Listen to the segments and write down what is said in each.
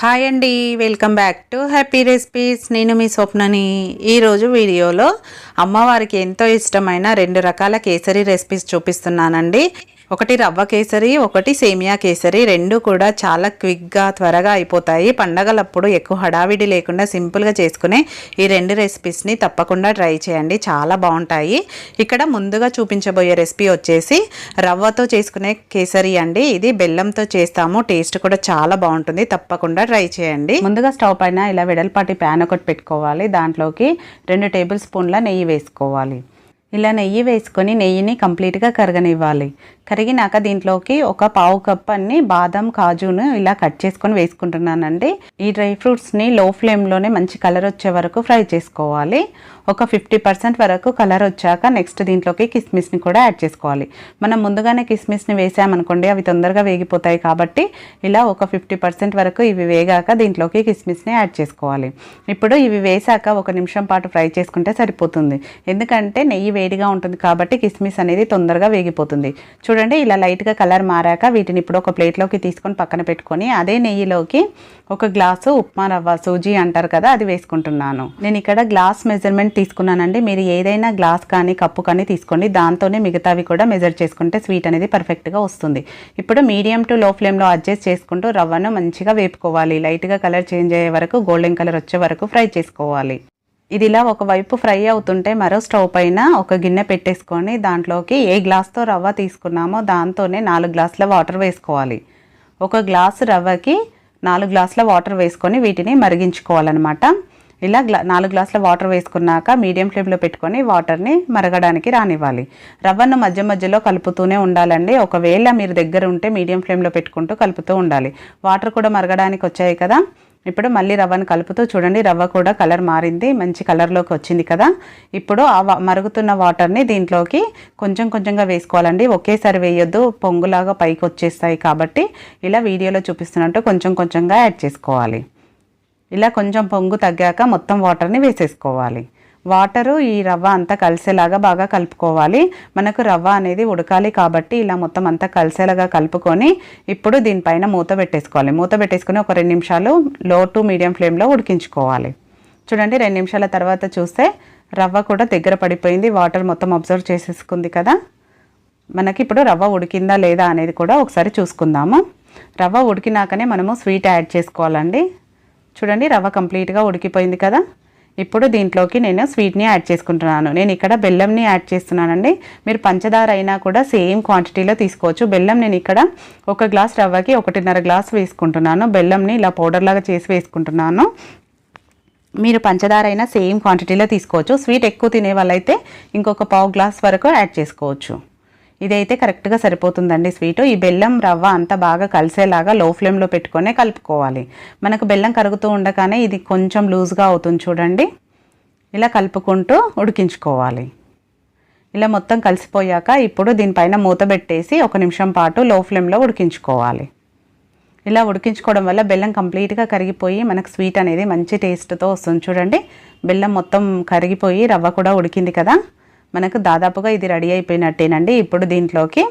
Hi అండి welcome back to happy recipes నేను మీ స్వప్నని. ఈరోజు వీడియోలో అమ్మవారికి ఎంతో ఇష్టమైన రెండు రకాల కేసరి రెసిపీస్ చూపిస్తున్నానండి. ఒకటి రవ్వ కేసరి ఒకటి సేమియా కేసరి రెండు కూడా చాలా క్విక్గా త్వరగా అయిపోతాయి. పండగలప్పుడు ఎక్కువ హడావిడి లేకుండా సింపుల్గా చేసుకునే ఈ రెండు రెసిపీస్ని తప్పకుండా ట్రై చేయండి. చాలా బాగుంటాయి. ఇక్కడ ముందుగా చూపించబోయే రెసిపీ వచ్చేసి రవ్వతో చేసుకునే కేసరి అండి. ఇది బెల్లంతో చేస్తాము. టేస్ట్ కూడా చాలా బాగుంటుంది. తప్పకుండా ట్రై చేయండి. ముందుగా స్టవ్ పైన ఇలా వెడల్పాటి ప్యాన్ ఒకటి పెట్టుకోవాలి. దాంట్లోకి రెండు టేబుల్ స్పూన్ల నెయ్యి వేసుకోవాలి. ఇలా నెయ్యి వేసుకొని నెయ్యిని కంప్లీట్గా కరగనివ్వాలి. కరిగినాక దీంట్లోకి ఒక పావు కప్ అన్ని బాదం కాజును ఇలా కట్ చేసుకొని వేసుకుంటున్నానండి. ఈ డ్రై ఫ్రూట్స్ని లో ఫ్లేమ్లోనే మంచి కలర్ వచ్చే వరకు ఫ్రై చేసుకోవాలి. ఒక ఫిఫ్టీ పర్సెంట్ వరకు కలర్ వచ్చాక నెక్స్ట్ దీంట్లోకి కిస్మిస్ని కూడా యాడ్ చేసుకోవాలి. మనం ముందుగానే కిస్మిస్ని వేసామనుకోండి అవి తొందరగా వేగిపోతాయి కాబట్టి ఇలా ఒక ఫిఫ్టీ పర్సెంట్ వరకు ఇవి వేగాక దీంట్లోకి కిస్మిస్ని యాడ్ చేసుకోవాలి. ఇప్పుడు ఇవి వేసాక ఒక నిమిషం పాటు ఫ్రై చేసుకుంటే సరిపోతుంది. ఎందుకంటే నెయ్యి వేడిగా ఉంటుంది కాబట్టి కిస్మిస్ అనేది తొందరగా వేగిపోతుంది. చూడండి చూడండి ఇలా లైట్గా కలర్ మారాక వీటిని ఇప్పుడు ఒక ప్లేట్లోకి తీసుకొని పక్కన పెట్టుకొని అదే నెయ్యిలోకి ఒక గ్లాసు ఉప్మా రవ్వ సూజీ అంటారు కదా అది వేసుకుంటున్నాను. నేను ఇక్కడ గ్లాస్ మెజర్మెంట్ తీసుకున్నానండి. మీరు ఏదైనా గ్లాస్ కానీ కప్పు కానీ తీసుకోండి. దాంతోనే మిగతావి కూడా మెజర్ చేసుకుంటే స్వీట్ అనేది పర్ఫెక్ట్గా వస్తుంది. ఇప్పుడు మీడియం టు లో ఫ్లేమ్లో అడ్జస్ట్ చేసుకుంటూ రవ్వను మంచిగా వేపుకోవాలి. లైట్గా కలర్ చేంజ్ అయ్యే వరకు గోల్డెన్ కలర్ వచ్చే వరకు ఫ్రై చేసుకోవాలి. ఇది ఇలా ఒకవైపు ఫ్రై అవుతుంటే మరో స్టవ్ పైన ఒక గిన్నె పెట్టేసుకొని దాంట్లోకి ఏ గ్లాస్తో రవ్వ తీసుకున్నామో దాంతోనే నాలుగు గ్లాసుల వాటర్ వేసుకోవాలి. ఒక గ్లాసు రవ్వకి నాలుగు గ్లాసుల వాటర్ వేసుకొని వీటిని మరిగించుకోవాలన్నమాట. ఇలా గ్లా నాలుగు గ్లాసుల వాటర్ వేసుకున్నాక మీడియం ఫ్లేమ్లో పెట్టుకొని వాటర్ని మరగడానికి రానివ్వాలి. రవ్వను మధ్య మధ్యలో కలుపుతూనే ఉండాలండి. ఒకవేళ మీరు దగ్గర ఉంటే మీడియం ఫ్లేమ్లో పెట్టుకుంటూ కలుపుతూ ఉండాలి. వాటర్ కూడా మరగడానికి వచ్చాయి కదా. ఇప్పుడు మళ్ళీ రవ్వను కలుపుతూ చూడండి రవ్వ కూడా కలర్ మారింది మంచి కలర్లోకి వచ్చింది కదా. ఇప్పుడు ఆ మరుగుతున్న వాటర్ని దీంట్లోకి కొంచెం కొంచెంగా వేసుకోవాలండి. ఒకేసారి వేయొద్దు పొంగులాగా పైకి వచ్చేస్తాయి కాబట్టి ఇలా వీడియోలో చూపిస్తున్నట్టు కొంచెం కొంచెంగా యాడ్ చేసుకోవాలి. ఇలా కొంచెం పొంగు తగ్గాక మొత్తం వాటర్ని వేసేసుకోవాలి. వాటరు ఈ రవ్వ అంతా కలిసేలాగా బాగా కలుపుకోవాలి. మనకు రవ్వ అనేది ఉడకాలి కాబట్టి ఇలా మొత్తం అంతా కలిసేలాగా కలుపుకొని ఇప్పుడు దీనిపైన మూత పెట్టేసుకోవాలి. మూత పెట్టేసుకొని ఒక రెండు నిమిషాలు లో టు మీడియం ఫ్లేమ్లో ఉడికించుకోవాలి. చూడండి రెండు నిమిషాల తర్వాత చూస్తే రవ్వ కూడా దగ్గర పడిపోయింది. వాటర్ మొత్తం అబ్జర్వ్ చేసేసుకుంది కదా. మనకి ఇప్పుడు రవ్వ ఉడికిందా లేదా అనేది కూడా ఒకసారి చూసుకుందాము. రవ్వ ఉడికినాకనే మనము స్వీట్ యాడ్ చేసుకోవాలండి. చూడండి రవ్వ కంప్లీట్గా ఉడికిపోయింది కదా. ఇప్పుడు దీంట్లోకి నేను స్వీట్ని యాడ్ చేసుకుంటున్నాను. నేను ఇక్కడ బెల్లంని యాడ్ చేస్తున్నానండి. మీరు పంచదార అయినా కూడా సేమ్ క్వాంటిటీలో తీసుకోవచ్చు. బెల్లం నేను ఇక్కడ ఒక గ్లాస్ రవ్వకి ఒకటిన్నర గ్లాస్ వేసుకుంటున్నాను. బెల్లంని ఇలా పౌడర్ లాగా చేసి వేసుకుంటున్నాను. మీరు పంచదార అయినా సేమ్ క్వాంటిటీలో తీసుకోవచ్చు. స్వీట్ ఎక్కువ తినే వాళ్ళైతే ఇంకొక పావు గ్లాస్ వరకు యాడ్ చేసుకోవచ్చు. ఇదైతే కరెక్ట్గా సరిపోతుందండి స్వీటు. ఈ బెల్లం రవ్వ అంతా బాగా కలిసేలాగా లో ఫ్లేమ్లో పెట్టుకొనే కలుపుకోవాలి. మనకు బెల్లం కరుగుతూ ఉండగానే ఇది కొంచెం లూజ్గా అవుతుంది చూడండి. ఇలా కలుపుకుంటూ ఉడికించుకోవాలి. ఇలా మొత్తం కలిసిపోయాక ఇప్పుడు దీనిపైన మూత పెట్టేసి ఒక నిమిషం పాటు లో ఫ్లేమ్లో ఉడికించుకోవాలి. ఇలా ఉడికించుకోవడం వల్ల బెల్లం కంప్లీట్గా కరిగిపోయి మనకు స్వీట్ అనేది మంచి టేస్ట్తో వస్తుంది చూడండి. బెల్లం మొత్తం కరిగిపోయి రవ్వ కూడా ఉడికింది కదా. మనకు దాదాపుగా ఇది రెడీ అయిపోయినట్టేనండి. ఇప్పుడు దీంట్లోకి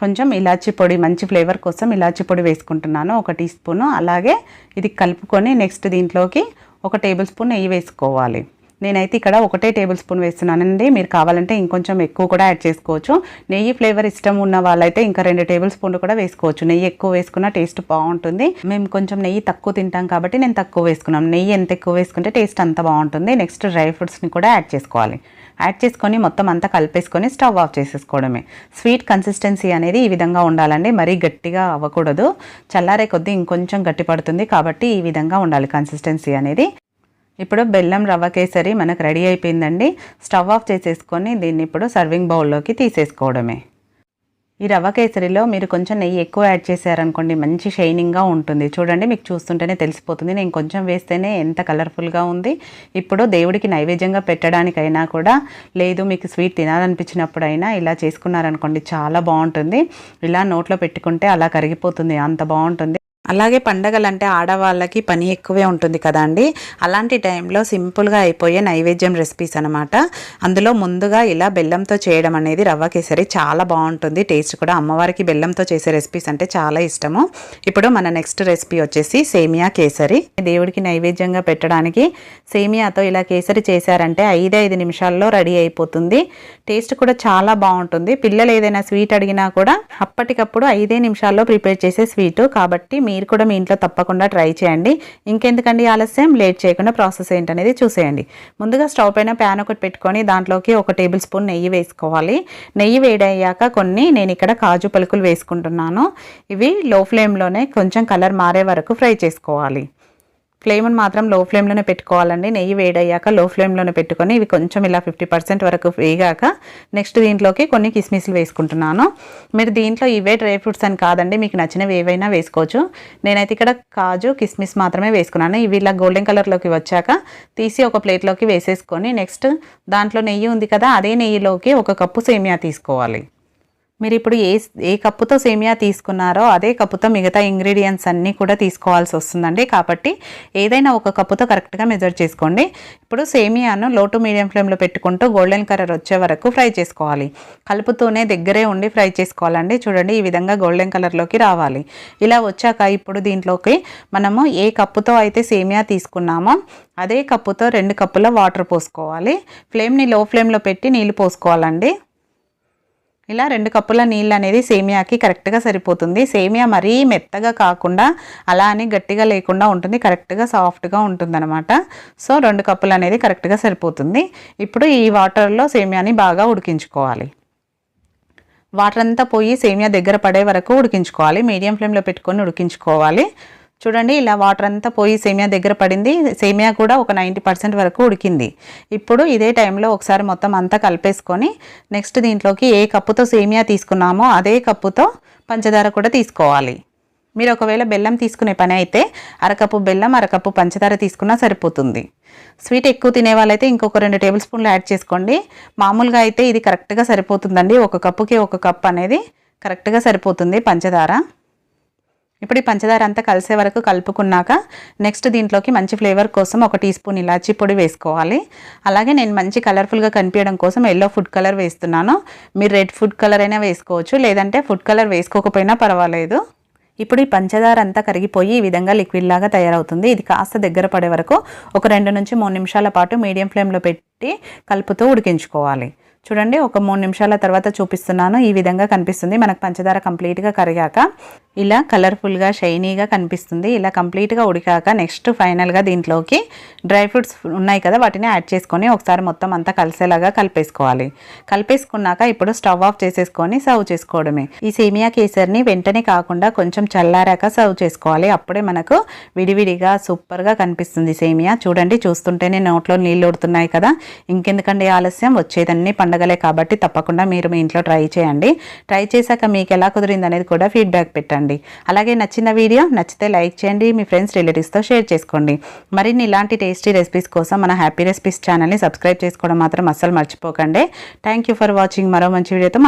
కొంచెం ఇలాచీ పొడి మంచి ఫ్లేవర్ కోసం ఇలాచీ పొడి వేసుకుంటున్నాను. ఒక టీ స్పూను. అలాగే ఇది కలుపుకొని నెక్స్ట్ దీంట్లోకి ఒక టేబుల్ స్పూన్ నెయ్యి వేసుకోవాలి. నేనైతే ఇక్కడ ఒకటే టేబుల్ స్పూన్ వేస్తున్నానండి. మీరు కావాలంటే ఇంకొంచెం ఎక్కువ కూడా యాడ్ చేసుకోవచ్చు. నెయ్యి ఫ్లేవర్ ఇష్టం ఉన్న వాళ్ళైతే ఇంకా రెండు టేబుల్ స్పూన్లు కూడా వేసుకోవచ్చు. నెయ్యి ఎక్కువ వేసుకున్న టేస్ట్ బాగుంటుంది. మేము కొంచెం నెయ్యి తక్కువ తింటాం కాబట్టి నేను తక్కువ వేసుకున్నాం. నెయ్యి ఎంత ఎక్కువ వేసుకుంటే టేస్ట్ అంత బాగుంటుంది. నెక్స్ట్ డ్రై ఫ్రూట్స్ని కూడా యాడ్ చేసుకోవాలి. యాడ్ చేసుకొని మొత్తం అంతా కలిపేసుకొని స్టవ్ ఆఫ్ చేసేసుకోవడమే. స్వీట్ కన్సిస్టెన్సీ అనేది ఈ విధంగా ఉండాలండి. మరీ గట్టిగా అవ్వకూడదు. చల్లారే కొద్దీ ఇంకొంచెం గట్టి పడుతుంది కాబట్టి ఈ విధంగా ఉండాలి కన్సిస్టెన్సీ అనేది. ఇప్పుడు బెల్లం రవ్వ కేసరి మనకు రెడీ అయిపోయిందండి. స్టవ్ ఆఫ్ చేసేసుకొని దీన్ని ఇప్పుడు సర్వింగ్ బౌల్లోకి తీసేసుకోవడమే. ఈ రవ్వ కేసరిలో మీరు కొంచెం నెయ్యి ఎక్కువ యాడ్ చేశారనుకోండి మంచి షైనింగ్గా ఉంటుంది. చూడండి మీకు చూస్తుంటేనే తెలిసిపోతుంది. నేను కొంచెం వేస్తేనే ఎంత కలర్ఫుల్గా ఉంది. ఇప్పుడు దేవుడికి నైవేద్యంగా పెట్టడానికైనా కూడా లేదు మీకు స్వీట్ తినాలనిపించినప్పుడైనా ఇలా చేసుకున్నారనుకోండి చాలా బాగుంటుంది. ఇలా నోట్లో పెట్టుకుంటే అలా కరిగిపోతుంది. అంత బాగుంటుంది. అలాగే పండగలంటే ఆడవాళ్ళకి పని ఎక్కువే ఉంటుంది కదండి అలాంటి టైంలో సింపుల్గా అయిపోయే నైవేద్యం రెసిపీస్ అనమాట అందులో ముందుగా ఇలా బెల్లంతో చేయడం అనేది రవ్వ కేసరి చాలా బాగుంటుంది. టేస్ట్ కూడా అమ్మవారికి బెల్లంతో చేసే రెసిపీస్ అంటే చాలా ఇష్టము. ఇప్పుడు మన నెక్స్ట్ రెసిపీ వచ్చేసి సేమియా కేసరి. దేవుడికి నైవేద్యంగా పెట్టడానికి సేమియాతో ఇలా కేసరి చేశారంటే ఐదే ఐదు నిమిషాల్లో రెడీ అయిపోతుంది. టేస్ట్ కూడా చాలా బాగుంటుంది. పిల్లలు ఏదైనా స్వీట్ అడిగినా కూడా అప్పటికప్పుడు ఐదే నిమిషాల్లో ప్రిపేర్ చేసే స్వీట్. కాబట్టి మీ మీరు కూడా మీ ఇంట్లో తప్పకుండా ట్రై చేయండి. ఇంకెందుకండి ఆలస్యం? లేట్ చేయకుండా ప్రాసెస్ ఏంటనేది చూసేయండి. ముందుగా స్టవ్ పైన ప్యాన్ ఒకటి పెట్టుకొని దాంట్లోకి ఒక టేబుల్ స్పూన్ నెయ్యి వేసుకోవాలి. నెయ్యి వేడయ్యాక కొన్ని నేను ఇక్కడ కాజు పలుకులు వేసుకుంటున్నాను. ఇవి లో ఫ్లేమ్లోనే కొంచెం కలర్ మారే వరకు ఫ్రై చేసుకోవాలి. ఫ్లేమ్ని మాత్రం లో ఫ్లేమ్లోనే పెట్టుకోవాలండి. నెయ్యి వేడయ్యాక లో ఫ్లేమ్లోనే పెట్టుకొని ఇవి కొంచెం ఇలా ఫిఫ్టీ పర్సెంట్ వరకు వేగాక నెక్స్ట్ దీంట్లోకి కొన్ని కిస్మిస్లు వేసుకుంటున్నాను. మీరు దీంట్లో ఇవే డ్రై ఫ్రూట్స్ అని కాదండి మీకు నచ్చినవి ఏవైనా వేసుకోవచ్చు. నేనైతే ఇక్కడ కాజు కిస్మిస్ మాత్రమే వేసుకున్నాను. ఇవి ఇలా గోల్డెన్ కలర్లోకి వచ్చాక తీసి ఒక ప్లేట్లోకి వేసేసుకొని నెక్స్ట్ దాంట్లో నెయ్యి ఉంది కదా అదే నెయ్యిలోకి ఒక కప్పు సేమియా తీసుకోవాలి. మీరు ఇప్పుడు ఏ ఏ కప్పుతో సేమియా తీసుకున్నారో అదే కప్పుతో మిగతా ఇంగ్రీడియంట్స్ అన్నీ కూడా తీసుకోవాల్సి వస్తుందండి. కాబట్టి ఏదైనా ఒక కప్పుతో కరెక్ట్గా మెజర్ చేసుకోండి. ఇప్పుడు సేమియాను లో టు మీడియం ఫ్లేమ్లో పెట్టుకుంటూ గోల్డెన్ కలర్ వచ్చే వరకు ఫ్రై చేసుకోవాలి. కలుపుతూనే దగ్గరే ఉండి ఫ్రై చేసుకోవాలండి. చూడండి ఈ విధంగా గోల్డెన్ కలర్లోకి రావాలి. ఇలా వచ్చాక ఇప్పుడు దీంట్లోకి మనము ఏ కప్పుతో అయితే సేమియా తీసుకున్నామో అదే కప్పుతో రెండు కప్పుల వాటర్ పోసుకోవాలి. ఫ్లేమ్ని లో ఫ్లేమ్లో పెట్టి నీళ్ళు పోసుకోవాలండి. ఇలా రెండు కప్పుల నీళ్ళు అనేది సేమియాకి కరెక్ట్గా సరిపోతుంది. సేమియా మరీ మెత్తగా కాకుండా అలా అని గట్టిగా లేకుండా ఉంటుంది కరెక్ట్గా సాఫ్ట్గా ఉంటుందన్నమాట. సో రెండు కప్పులు అనేది కరెక్ట్గా సరిపోతుంది. ఇప్పుడు ఈ వాటర్లో సేమియాని బాగా ఉడికించుకోవాలి. వాటర్ అంతా పోయి సేమియా దగ్గర పడే వరకు ఉడికించుకోవాలి. మీడియం ఫ్లేమ్లో పెట్టుకొని ఉడికించుకోవాలి. చూడండి ఇలా వాటర్ అంతా పోయి సేమియా దగ్గర పడింది. సేమియా కూడా ఒక నైంటీ పర్సెంట్ వరకు ఉడికింది. ఇప్పుడు ఇదే టైంలో ఒకసారి మొత్తం అంతా కలిపేసుకొని నెక్స్ట్ దీంట్లోకి ఏ కప్పుతో సేమియా తీసుకున్నామో అదే కప్పుతో పంచదార కూడా తీసుకోవాలి. మీరు ఒకవేళ బెల్లం తీసుకునే పని అయితే అరకప్పు బెల్లం అరకప్పు పంచదార తీసుకున్నా సరిపోతుంది. స్వీట్ ఎక్కువ తినే వాళ్ళైతే ఇంకొక రెండు టేబుల్ స్పూన్లు యాడ్ చేసుకోండి. మామూలుగా అయితే ఇది కరెక్ట్గా సరిపోతుందండి. ఒక కప్పుకి ఒక కప్ అనేది కరెక్ట్గా సరిపోతుంది పంచదార. ఇప్పుడు ఈ పంచదార అంతా కలిసే వరకు కలుపుకున్నాక నెక్స్ట్ దీంట్లోకి మంచి ఫ్లేవర్ కోసం ఒక టీ స్పూన్ ఇలాచీ పొడి వేసుకోవాలి. అలాగే నేను మంచి కలర్ఫుల్గా కనిపించడం కోసం ఎల్లో ఫుడ్ కలర్ వేస్తున్నాను. మీరు రెడ్ ఫుడ్ కలర్ అయినా వేసుకోవచ్చు లేదంటే ఫుడ్ కలర్ వేసుకోకపోయినా పర్వాలేదు. ఇప్పుడు ఈ పంచదార అంతా కరిగిపోయి ఈ విధంగా లిక్విడ్ లాగా తయారవుతుంది. ఇది కాస్త దగ్గర పడే వరకు ఒక రెండు నుంచి మూడు నిమిషాల పాటు మీడియం ఫ్లేమ్లో పెట్టి కలుపుతూ ఉడికించుకోవాలి. చూడండి ఒక మూడు నిమిషాల తర్వాత చూపిస్తున్నాను. ఈ విధంగా కనిపిస్తుంది. మనకు పంచదార కంప్లీట్గా కరిగాక ఇలా కలర్ఫుల్గా షైనీగా కనిపిస్తుంది. ఇలా కంప్లీట్గా ఉడికాక నెక్స్ట్ ఫైనల్గా దీంట్లోకి డ్రై ఫ్రూట్స్ ఉన్నాయి కదా వాటిని యాడ్ చేసుకొని ఒకసారి మొత్తం అంతా కలిసేలాగా కలిపేసుకోవాలి. కలిపేసుకున్నాక ఇప్పుడు స్టవ్ ఆఫ్ చేసేసుకొని సర్వ్ చేసుకోవడమే. ఈ సేమియా కేసర్ని వెంటనే కాకుండా కొంచెం చల్లారాక సర్వ్ చేసుకోవాలి. అప్పుడే మనకు విడివిడిగా సూపర్గా కనిపిస్తుంది సేమియా. చూడండి చూస్తుంటేనే నోట్లో నీళ్ళు ఉడుతున్నాయి కదా. ఇంకెందుకండి ఆలస్యం? వచ్చేదన్నీ పండగలే కాబట్టి తప్పకుండా మీరు మీ ఇంట్లో ట్రై చేయండి. ట్రై చేశాక మీకు ఎలా కుదిరింది అనేది కూడా ఫీడ్బ్యాక్ పెట్టండి. అలాగే నచ్చిన వీడియో నచ్చితే లైక్ చేయండి మీ ఫ్రెండ్స్ రిలేటివ్స్తో షేర్ చేసుకోండి. మరిన్ని ఇలాంటి టేస్టీ రెసిపీస్ కోసం మన హ్యాపీ రెసిపీస్ ఛానల్ని సబ్స్క్రైబ్ చేసుకోవడం మాత్రం అస్సలు మర్చిపోకండి. Thank you for watching. మరో మంచి వీడియోతో మళ్ళీ